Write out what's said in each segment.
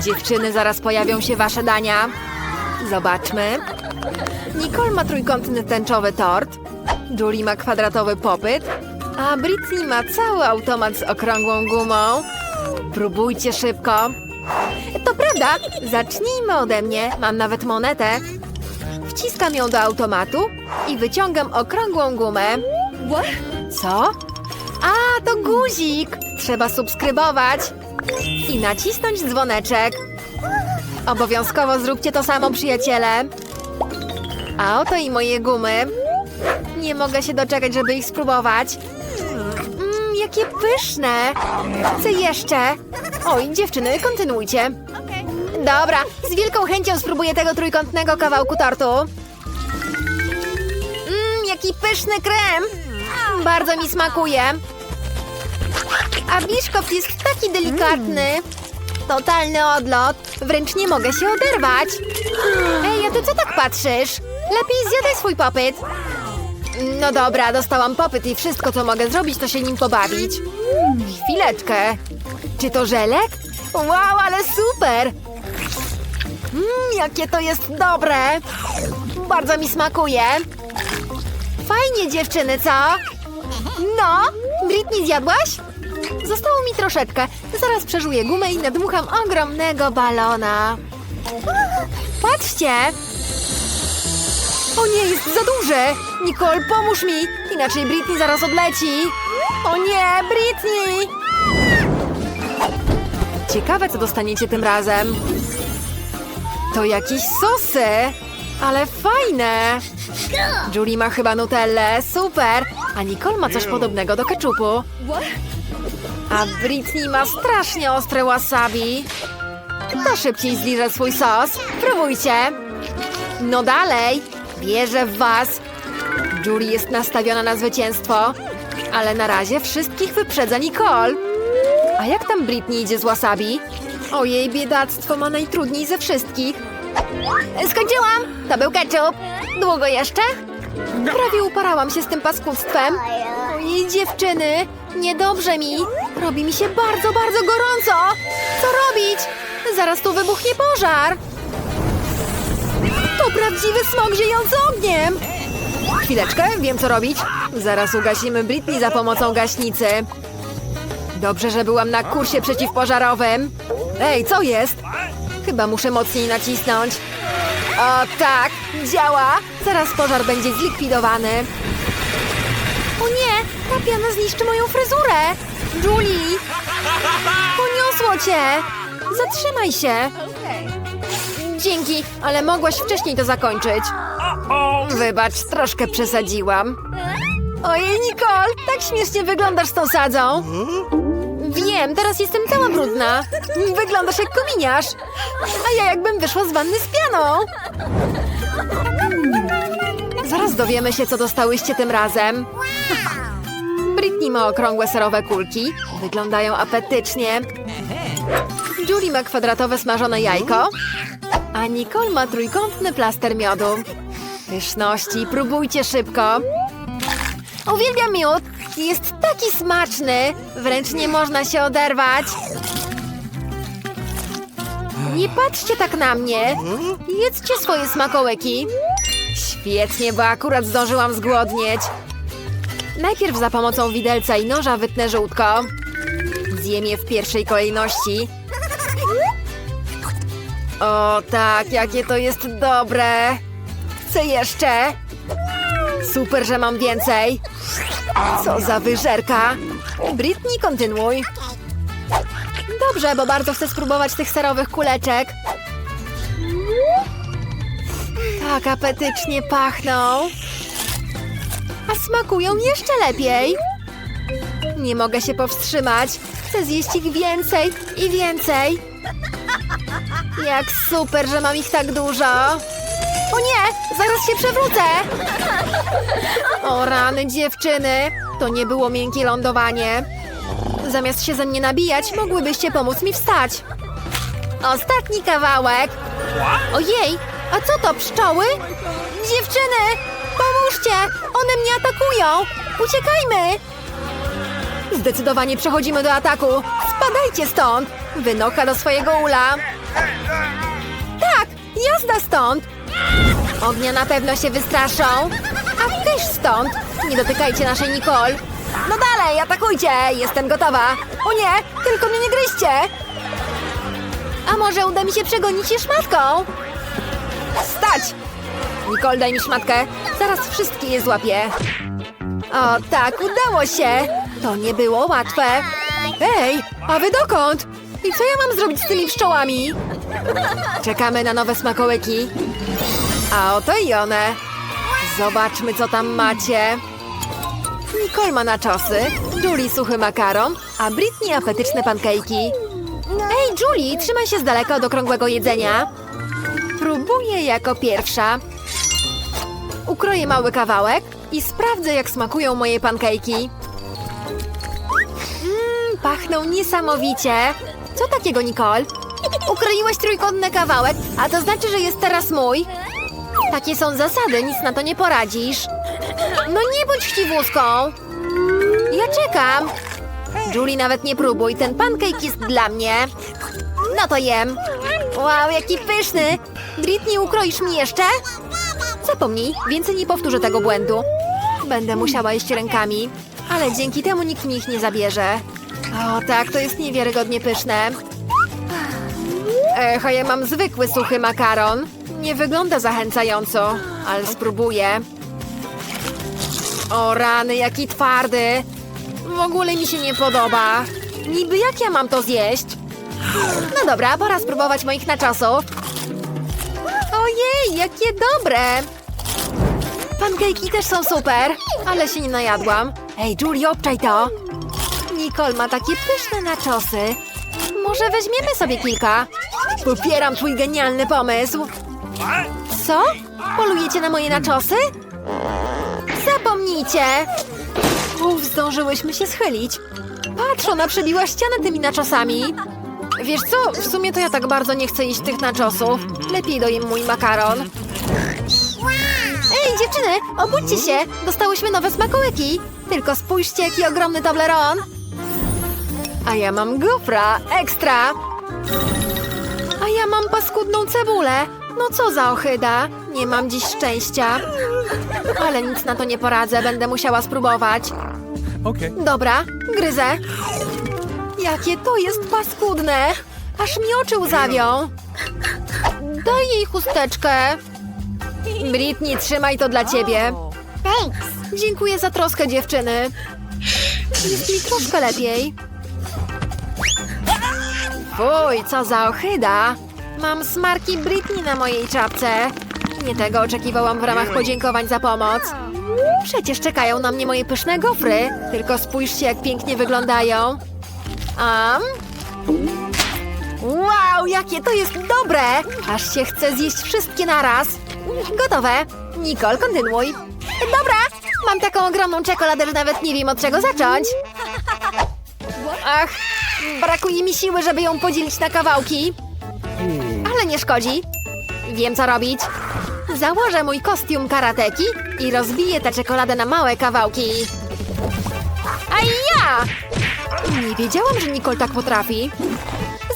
Dziewczyny, zaraz pojawią się wasze dania. Zobaczmy. Nicole ma trójkątny tęczowy tort. Julie ma kwadratowy popyt. A Britney ma cały automat z okrągłą gumą. Próbujcie szybko. To prawda. Zacznijmy ode mnie. Mam nawet monetę. Wciskam ją do automatu i wyciągam okrągłą gumę. Co? A, to guzik! Trzeba subskrybować i nacisnąć dzwoneczek. Obowiązkowo zróbcie to samo, przyjaciele. A oto i moje gumy. Nie mogę się doczekać, żeby ich spróbować. Mmm, jakie pyszne! Chcę jeszcze. Oj, dziewczyny, kontynuujcie. Dobra, z wielką chęcią spróbuję tego trójkątnego kawałku tortu. Mmm, jaki pyszny krem! Bardzo mi smakuje. A biszkopt jest taki delikatny. Totalny odlot. Wręcz nie mogę się oderwać. Ej, a ty co tak patrzysz? Lepiej zjadaj swój popyt. No dobra, dostałam popyt i wszystko, co mogę zrobić, to się nim pobawić. Chwileczkę. Czy to żelek? Wow, ale super! Mmm, jakie to jest dobre! Bardzo mi smakuje. Fajnie, dziewczyny, co? No, Britney zjadłaś? Zostało mi troszeczkę. Zaraz przeżuję gumę i nadmucham ogromnego balona. Patrzcie! O nie, jest za duże! Nicole, pomóż mi! Inaczej Britney zaraz odleci! O nie, Britney! Ciekawe, co dostaniecie tym razem. To jakieś sosy! Ale fajne! Julie ma chyba nutellę, super! A Nicole ma coś podobnego do keczupu. A Britney ma strasznie ostre wasabi. Kto szybciej zliże swój sos? Próbujcie! No dalej! Wierzę w was! Julie jest nastawiona na zwycięstwo, ale na razie wszystkich wyprzedza Nicole. A jak tam Britney idzie z wasabi? Ojej, biedactwo ma najtrudniej ze wszystkich. Skończyłam! To był ketchup. Długo jeszcze? Prawie uparałam się z tym paskudztwem. Ojej, dziewczyny, niedobrze mi. Robi mi się bardzo, bardzo gorąco. Co robić? Zaraz tu wybuchnie pożar. To prawdziwy smog ziejący ogniem. Chwileczkę, wiem co robić. Zaraz ugasimy Britney za pomocą gaśnicy. Dobrze, że byłam na kursie przeciwpożarowym. Ej, co jest? Chyba muszę mocniej nacisnąć. O tak, działa! Zaraz pożar będzie zlikwidowany. O nie, ta piana zniszczy moją fryzurę! Julie! Poniosło cię! Zatrzymaj się! Dzięki, ale mogłaś wcześniej to zakończyć. Wybacz, troszkę przesadziłam. Ojej, Nicole, tak śmiesznie wyglądasz z tą sadzą. Wiem, teraz jestem cała brudna. Wyglądasz jak kominiarz. A ja jakbym wyszła z wanny z pianą. Zaraz dowiemy się, co dostałyście tym razem. Britney ma okrągłe serowe kulki. Wyglądają apetycznie. Julie ma kwadratowe smażone jajko. A Nicole ma trójkątny plaster miodu. Pyszności, próbujcie szybko. Uwielbiam miód. Jest taki smaczny. Wręcz nie można się oderwać. Nie patrzcie tak na mnie. Jedzcie swoje smakołyki. Świetnie, bo akurat zdążyłam zgłodnieć. Najpierw za pomocą widelca i noża wytnę żółtko. Zjem je w pierwszej kolejności. O tak, jakie to jest dobre. Chcę jeszcze. Super, że mam więcej. Co za wyżerka. Britney, kontynuuj. Dobrze, bo bardzo chcę spróbować tych serowych kuleczek. Tak apetycznie pachną. A smakują jeszcze lepiej. Nie mogę się powstrzymać. Chcę zjeść ich więcej i więcej. Jak super, że mam ich tak dużo. O nie, zaraz się przewrócę. O rany dziewczyny, to nie było miękkie lądowanie. Zamiast się ze mnie nabijać, mogłybyście pomóc mi wstać. Ostatni kawałek. Ojej, a co to, pszczoły? Dziewczyny, pomóżcie, one mnie atakują. Uciekajmy. Zdecydowanie przechodzimy do ataku. Spadajcie stąd! Wynocha do swojego ula! Tak! Jazda stąd! Ognia na pewno się wystraszą! A też stąd! Nie dotykajcie naszej Nicole! No dalej, atakujcie! Jestem gotowa! O nie! Tylko mnie nie gryźcie! A może uda mi się przegonić je szmatką? Stać! Nicole, daj mi szmatkę. Zaraz wszystkie je złapię. O, tak, udało się. To nie było łatwe. Ej, a wy dokąd? I co ja mam zrobić z tymi pszczołami? Czekamy na nowe smakołyki. A oto i one. Zobaczmy, co tam macie. Nicole ma naczosy, Julie suchy makaron, a Britney apetyczne pankejki. Ej, Julie, trzymaj się z daleka od okrągłego jedzenia. Próbuję jako pierwsza. Ukroję mały kawałek i sprawdzę, jak smakują moje pankejki. Mmm, pachną niesamowicie. Co takiego, Nicole? Ukroiłeś trójkątny kawałek, a to znaczy, że jest teraz mój. Takie są zasady, nic na to nie poradzisz. No nie bądź chciwuską. Ja czekam. Julie, nawet nie próbuj, ten pancake jest dla mnie. No to jem. Wow, jaki pyszny. Britney, ukroisz mi jeszcze? Zapomnij, więcej nie powtórzę tego błędu. Będę musiała jeść rękami, ale dzięki temu nikt mi ich nie zabierze. O tak, to jest niewiarygodnie pyszne. Ech, a ja mam zwykły suchy makaron. Nie wygląda zachęcająco, ale spróbuję. O rany, jaki twardy. W ogóle mi się nie podoba. Niby jak ja mam to zjeść? No dobra, pora spróbować moich naczosów. Ojej, jakie dobre! Pankejki też są super, ale się nie najadłam. Ej, Julie, obczaj to! Nicole ma takie pyszne naczosy. Może weźmiemy sobie kilka? Popieram twój genialny pomysł. Co? Polujecie na moje naczosy? Zapomnijcie! Uf, zdążyłyśmy się schylić. Patrz, ona przebiła ścianę tymi naczosami. Wiesz co, w sumie to ja tak bardzo nie chcę jeść tych naczosów. Lepiej dojem mój makaron. Ej, dziewczyny, obudźcie się! Dostałyśmy nowe smakołyki. Tylko spójrzcie, jaki ogromny Toblerone. A ja mam gofra, ekstra. Ja mam paskudną cebulę. No co za ochyda. Nie mam dziś szczęścia. Ale nic na to nie poradzę, będę musiała spróbować. Okay. Dobra, gryzę. Jakie to jest paskudne! Aż mi oczy łzawią. Daj jej chusteczkę. Britney, trzymaj to dla ciebie. Thanks. Dziękuję za troskę, dziewczyny. Jest mi troszkę lepiej. Fuj, co za ochyda. Mam smarki Britney na mojej czapce. Nie tego oczekiwałam w ramach podziękowań za pomoc. Przecież czekają na mnie moje pyszne gofry. Tylko spójrzcie, jak pięknie wyglądają. Am? Wow, jakie to jest dobre! Aż się chce zjeść wszystkie naraz. Gotowe. Nicole, kontynuuj. Dobra, mam taką ogromną czekoladę, że nawet nie wiem od czego zacząć. Ach, brakuje mi siły, żeby ją podzielić na kawałki. Nie szkodzi. Wiem, co robić. Założę mój kostium karateki i rozbiję tę czekoladę na małe kawałki. A ja! Nie wiedziałam, że Nicole tak potrafi.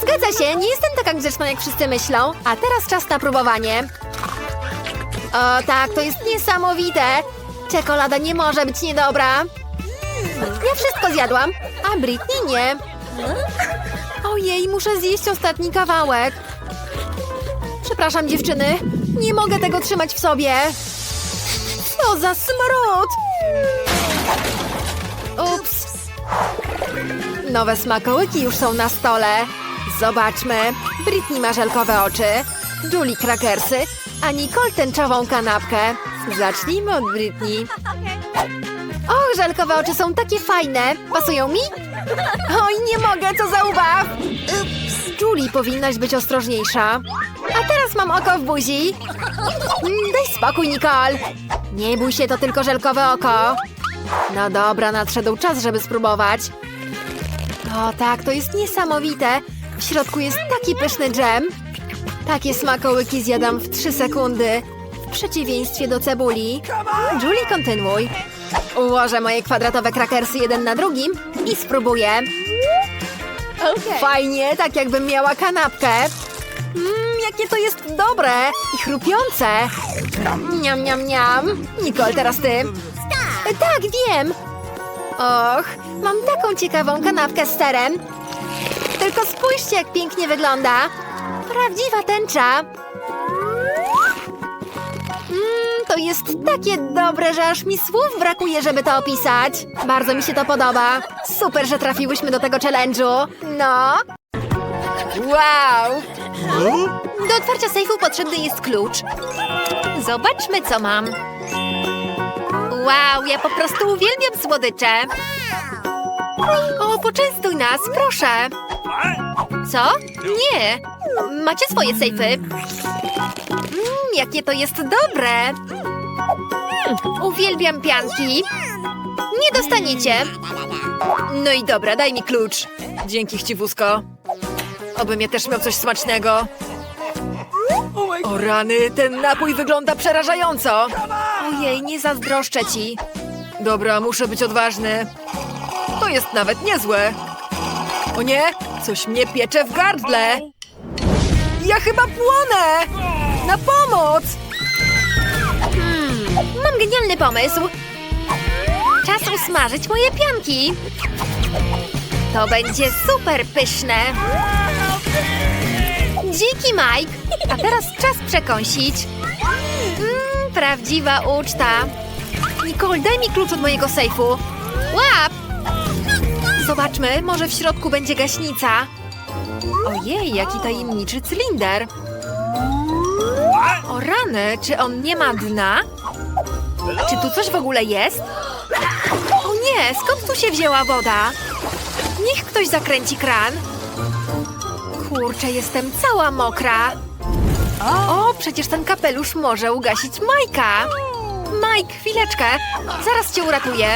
Zgadza się, nie jestem taka grzeczna, jak wszyscy myślą. A teraz czas na próbowanie. O tak, to jest niesamowite. Czekolada nie może być niedobra. Ja wszystko zjadłam, a Britney nie. Ojej, muszę zjeść ostatni kawałek. Przepraszam, dziewczyny. Nie mogę tego trzymać w sobie. Co za smród! Ups. Nowe smakołyki już są na stole. Zobaczmy. Britney ma żelkowe oczy, Julie krakersy, a Nicole tęczową kanapkę. Zacznijmy od Britney. Och, żelkowe oczy są takie fajne. Pasują mi? Oj, nie mogę, co za ubaw! Julie, powinnaś być ostrożniejsza. A teraz mam oko w buzi. Mm, Daj spokój, Nicole. Nie bój się, to tylko żelkowe oko. No dobra, nadszedł czas, żeby spróbować. O tak, to jest niesamowite. W środku jest taki pyszny dżem. Takie smakołyki zjadam w 3 sekundy. W przeciwieństwie do cebuli. Julie, kontynuuj. Ułożę moje kwadratowe krakersy jeden na drugim i spróbuję. Fajnie, tak jakbym miała kanapkę. Mmm, jakie to jest dobre i chrupiące. Niam, niam, niam. Nicole, teraz ty. E, Tak, wiem. Och, mam taką ciekawą kanapkę z serem. Tylko spójrzcie, jak pięknie wygląda. Prawdziwa tęcza. To jest takie dobre, że aż mi słów brakuje, żeby to opisać. Bardzo mi się to podoba. Super, że trafiłyśmy do tego challenge'u. No. Wow! Do otwarcia sejfu potrzebny jest klucz. Zobaczmy, co mam. Wow, ja po prostu uwielbiam słodycze. O, poczęstuj nas, proszę. Co? Nie. Macie swoje sejfy. Mmm, jakie to jest dobre. Mm, uwielbiam pianki. Nie dostaniecie. No i dobra, daj mi klucz. Dzięki, chciwusko. Obym ja też miał coś smacznego. O rany, ten napój wygląda przerażająco. Ojej, nie zazdroszczę ci. Dobra, muszę być odważny. To jest nawet niezłe. O nie, coś mnie piecze w gardle. Ja chyba płonę! Na pomoc! Genialny pomysł. Czas usmażyć moje pianki. To będzie super pyszne. Dzięki, Mike. A teraz czas przekąsić. Mmm, prawdziwa uczta. Nicole, daj mi klucz od mojego sejfu. Łap! Zobaczmy, może w środku będzie gaśnica. Ojej, jaki tajemniczy cylinder. O rany, czy on nie ma dna? Czy tu coś w ogóle jest? O nie, skąd tu się wzięła woda? Niech ktoś zakręci kran. Kurczę, jestem cała mokra. O, przecież ten kapelusz może ugasić Majka. Mike, chwileczkę. Zaraz cię uratuję.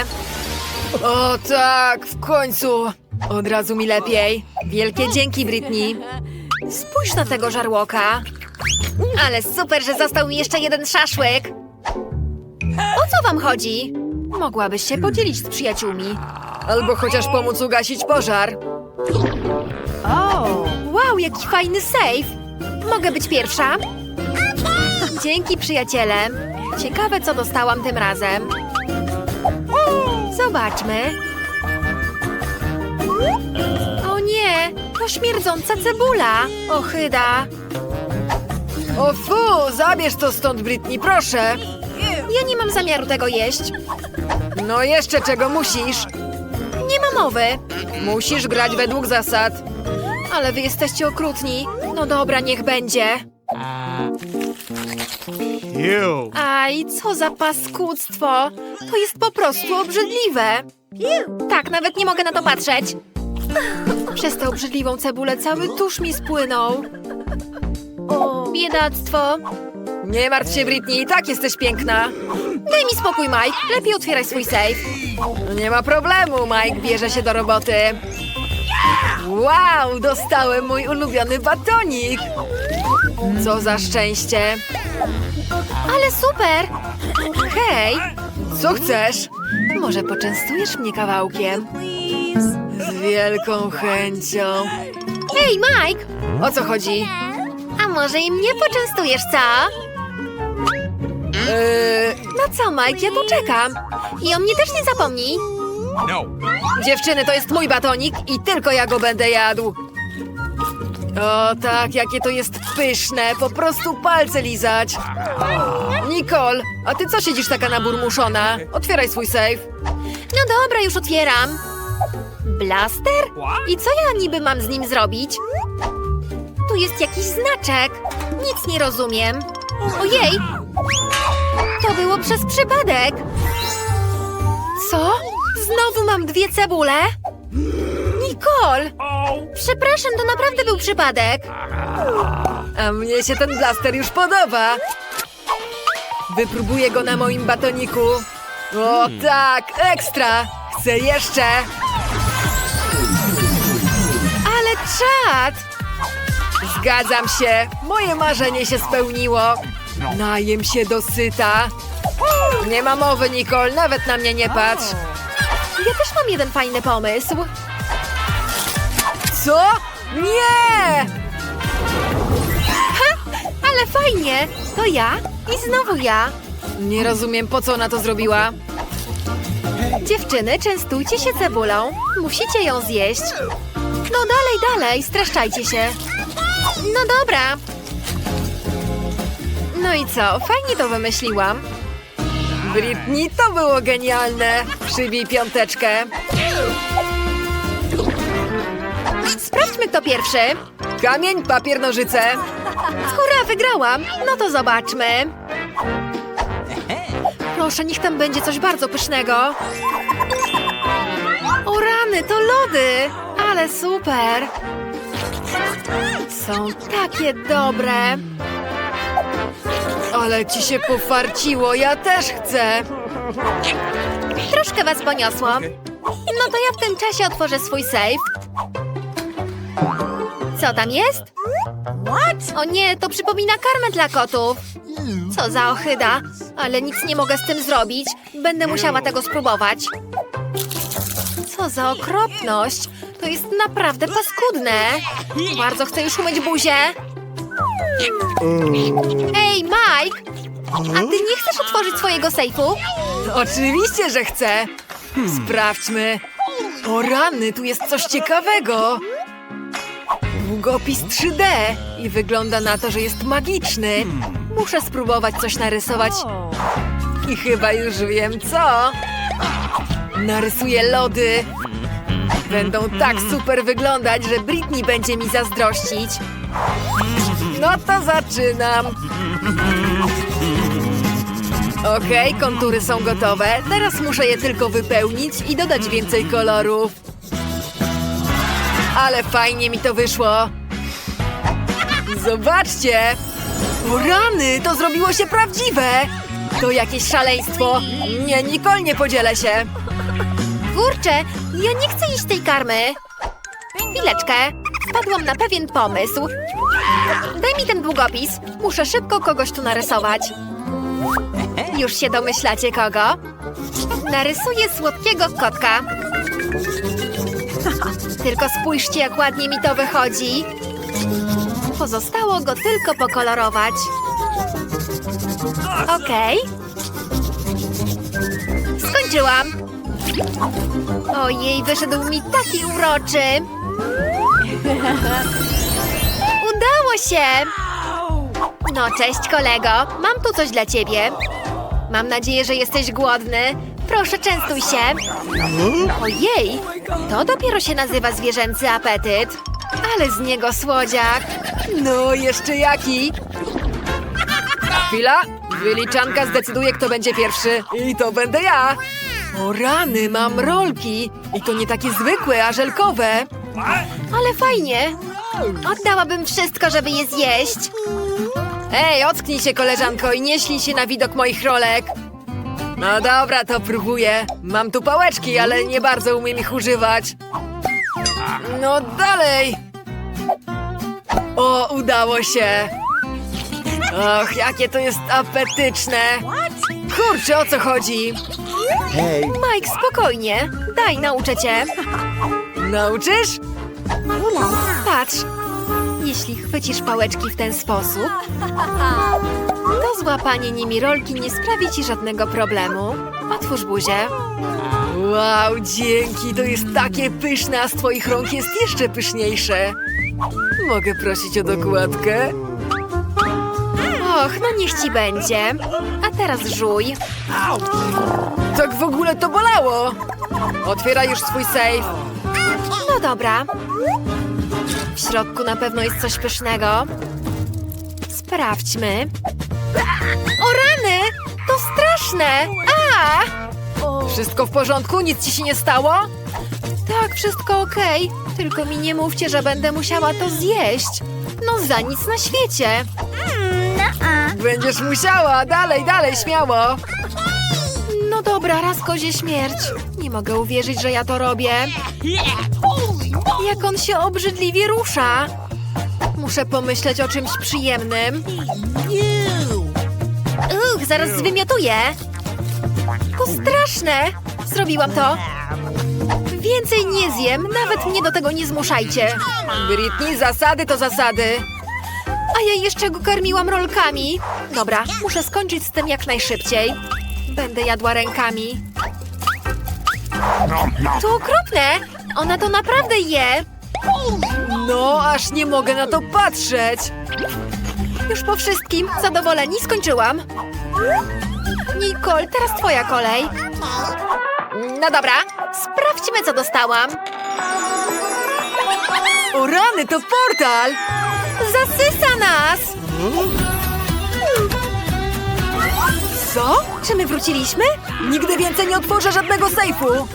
O tak, w końcu. Od razu mi lepiej. Wielkie dzięki, Britney. Spójrz na tego żarłoka. Ale super, że został mi jeszcze jeden szaszłyk. O co wam chodzi? Mogłabyś się podzielić z przyjaciółmi. Albo chociaż pomóc ugasić pożar. Wow, jaki fajny sejf! Mogę być pierwsza? Dzięki, przyjaciele. Ciekawe, co dostałam tym razem. Zobaczmy. O nie, to śmierdząca cebula. Ochyda. O fu, zabierz to stąd, Britney, proszę. Ja nie mam zamiaru tego jeść. No jeszcze czego musisz? Nie ma mowy. Musisz grać według zasad. Ale wy jesteście okrutni. No dobra, niech będzie. Ew. Aj, co za paskudztwo! To jest po prostu obrzydliwe! Tak, nawet nie mogę na to patrzeć! Przez tę obrzydliwą cebulę cały tusz mi spłynął. Biedactwo! Nie martw się, Britney, i tak jesteś piękna. Daj mi spokój, Mike. Lepiej otwieraj swój safe. Nie ma problemu, Mike bierze się do roboty. Wow, dostałem mój ulubiony batonik. Co za szczęście. Ale super! Hej! Co chcesz? Może poczęstujesz mnie kawałkiem? Z wielką chęcią. Hej, Mike! O co chodzi? A może i mnie poczęstujesz, co? Yy, no co, Mike? Ja tu czekam. I o mnie też nie zapomnij. No. Dziewczyny, to jest mój batonik i tylko ja go będę jadł. O tak, jakie to jest pyszne, po prostu palce lizać. Nicole, a ty co siedzisz taka naburmuszona? Otwieraj swój safe. No dobra, już otwieram. Blaster? I co ja niby mam z nim zrobić? Tu jest jakiś znaczek. Nic nie rozumiem. Ojej! To było przez przypadek. Co? Znowu mam dwie cebule? Nicole! Przepraszam, to naprawdę był przypadek. A mnie się ten blaster już podoba. Wypróbuję go na moim batoniku. O tak, ekstra! Chcę jeszcze! Ale czad! Zgadzam się, moje marzenie się spełniło. Najem się dosyta. Nie ma mowy, Nicole, nawet na mnie nie patrz. Ja też mam jeden fajny pomysł. Co? Nie! Ale fajnie! To ja i znowu ja. Nie rozumiem, po co ona to zrobiła. Dziewczyny, częstujcie się cebulą. Musicie ją zjeść. No dalej, dalej, streszczajcie się. No dobra. No i co, fajnie to wymyśliłam. Britney, to było genialne. Przybij piąteczkę. Sprawdźmy, kto pierwszy. Kamień, papier, nożyce. Hurra, wygrałam. No to zobaczmy. Proszę, niech tam będzie coś bardzo pysznego. O rany, to lody! Ale super! Są takie dobre. Ale ci się pofarciło, ja też chcę. Troszkę was poniosło. No to ja w tym czasie otworzę swój safe. Co tam jest? O nie, to przypomina karmę dla kotów. Co za ohyda, ale nic nie mogę z tym zrobić. Będę musiała tego spróbować. Co za okropność. To jest naprawdę paskudne. Bardzo chcę już umyć buzię. Ej, Mike! A ty nie chcesz otworzyć swojego sejfu? Oczywiście, że chcę. Sprawdźmy. O rany, tu jest coś ciekawego. Długopis 3D i wygląda na to, że jest magiczny. Muszę spróbować coś narysować. I chyba już wiem co. Narysuję lody. Będą tak super wyglądać, że Britney będzie mi zazdrościć. No to zaczynam. Okej, kontury są gotowe. Teraz muszę je tylko wypełnić i dodać więcej kolorów. Ale fajnie mi to wyszło. Zobaczcie! Rany, to zrobiło się prawdziwe! To jakieś szaleństwo. Nie, Nicole, nie podzielę się. Kurczę, ja nie chcę iść tej karmy. Chwileczkę. Wpadłam na pewien pomysł. Daj mi ten długopis. Muszę szybko kogoś tu narysować. Już się domyślacie kogo? Narysuję słodkiego kotka. Tylko spójrzcie, jak ładnie mi to wychodzi. Pozostało go tylko pokolorować. Okej. Skończyłam. Ojej, wyszedł mi taki uroczy. Udało się! No, cześć kolego. Mam tu coś dla ciebie. Mam nadzieję, że jesteś głodny. Proszę, częstuj się. Ojej, to dopiero się nazywa zwierzęcy apetyt. Ale z niego słodziak. No, jeszcze jaki? Chwila, wyliczanka zdecyduje, kto będzie pierwszy. I to będę ja. O rany, mam rolki. I to nie takie zwykłe, a żelkowe. Ale fajnie. Oddałabym wszystko, żeby je zjeść. Ej, ocknij się, koleżanko, i nie ślij się na widok moich rolek. No dobra, to próbuję. Mam tu pałeczki, ale nie bardzo umiem ich używać. No dalej. O, udało się. Och, jakie to jest apetyczne. Kurczę, o co chodzi? Hey. Mike, spokojnie. Daj, nauczę cię. Nauczysz? Patrz. Jeśli chwycisz pałeczki w ten sposób, to złapanie nimi rolki nie sprawi ci żadnego problemu. Otwórz buzię. Wow, dzięki, to jest takie pyszne, a z twoich rąk jest jeszcze pyszniejsze. Mogę prosić o dokładkę? Och, no niech ci będzie. A teraz żuj. Tak w ogóle to bolało! Otwieraj już swój safe. No dobra. W środku na pewno jest coś pysznego. Sprawdźmy. O rany! To straszne! A! Wszystko w porządku? Nic ci się nie stało? Tak, wszystko okej. Tylko mi nie mówcie, że będę musiała to zjeść. No za nic na świecie. Będziesz musiała! Dalej, dalej, śmiało! No dobra, raz kozie śmierć. Nie mogę uwierzyć, że ja to robię. Jak on się obrzydliwie rusza. Muszę pomyśleć o czymś przyjemnym. Uch, zaraz zwymiotuję. To straszne. Zrobiłam to. Więcej nie zjem, nawet mnie do tego nie zmuszajcie. Britney, zasady to zasady. A ja jeszcze go karmiłam rolkami. Dobra, muszę skończyć z tym jak najszybciej. Będę jadła rękami. To okropne! Ona to naprawdę je! No, aż nie mogę na to patrzeć! Już po wszystkim, zadowoleni, skończyłam. Nicole, teraz twoja kolej. No dobra, sprawdźmy, co dostałam. O rany, to portal! Zasysa nas! Co? Czy my wróciliśmy? Nigdy więcej nie otworzę żadnego sejfu!